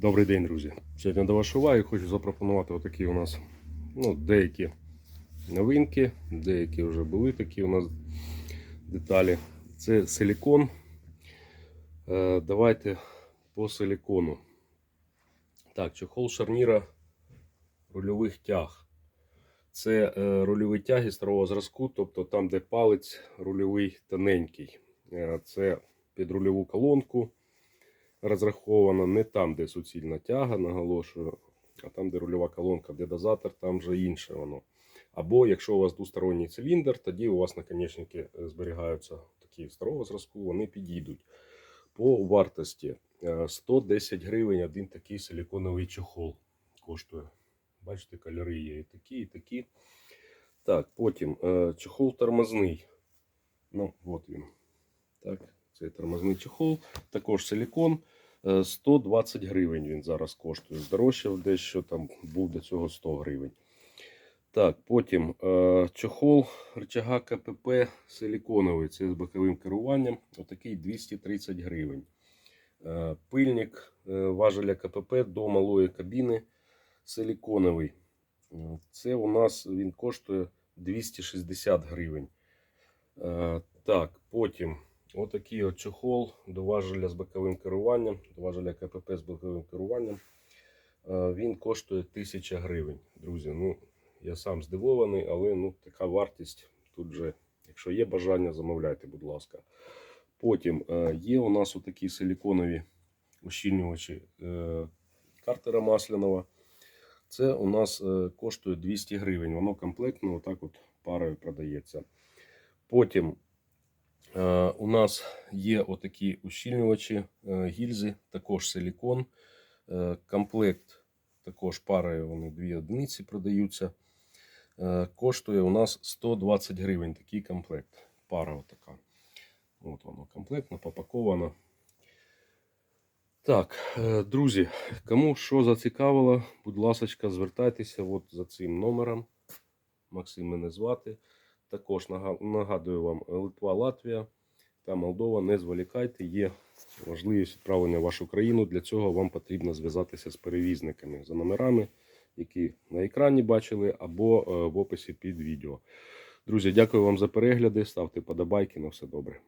Добрий день, друзі. Сьогодні до вашої уваги хочу запропонувати отакі у нас ну, деякі новинки, деякі вже були такі у нас деталі. Це силікон. Е, давайте по силікону. Так, чохол шарніра рульових тяг. Це е, рульові тяги старого зразку, тобто там, де палець рульовий тоненький. Е, це під рульову колонку розраховано не там, де суцільна тяга, наголошую, а там, де рульова колонка, де дозатор, там вже інше воно. Або якщо у вас двосторонній циліндр, тоді у вас наконечники е, зберігаються такі старого зразку, вони підійдуть. По вартості е, 110 гривень один такий силіконовий чохол коштує. Бачите, кольори є і такі, і такі. Так, потім е, чохол тормозний. Ну, от він. Так, це тормозний чохол. Також силікон. Е, 120 гривень він зараз коштує. Здорожчав дещо там був до цього 100 гривень. Так, потім е, чохол рычага КПП силіконовий. Це з боковим керуванням. Отакий 230 гривень. Е, пильник е, важеля КПП до малої кабіни силіконовий. Е, Це у нас він коштує 260 гривень. Е, Так, потім отакий от чохол до важеля з боковим керуванням, до важеля КПП з боковим керуванням. Е, Він коштує 1000 гривень. Друзі, ну я сам здивований, але ну, така вартість тут же, якщо є бажання, замовляйте, будь ласка. Потім е, є у нас отакі силіконові ущільнювачі е, картера масляного. Це у нас коштує 200 гривень. Воно комплектно, отак от парою продається. Потім у нас є отакі ущільнювачі е, гільзи, також силікон. Е, комплект також парою, вони дві одиниці продаються. Е, коштує у нас 120 гривень такий комплект. Пара отака. От воно комплектно, попаковано. Так, е, друзі, кому що зацікавило, будь ласка, звертайтеся от за цим номером. Максим мене звати. Також нагадую вам Литва, Латвія та Молдова. Не зволікайте, є важливість відправлення в вашу країну. Для цього вам потрібно зв'язатися з перевізниками за номерами, які на екрані бачили, або е, в описі під відео. Друзі, дякую вам за перегляди. Ставте подобайки. На все добре.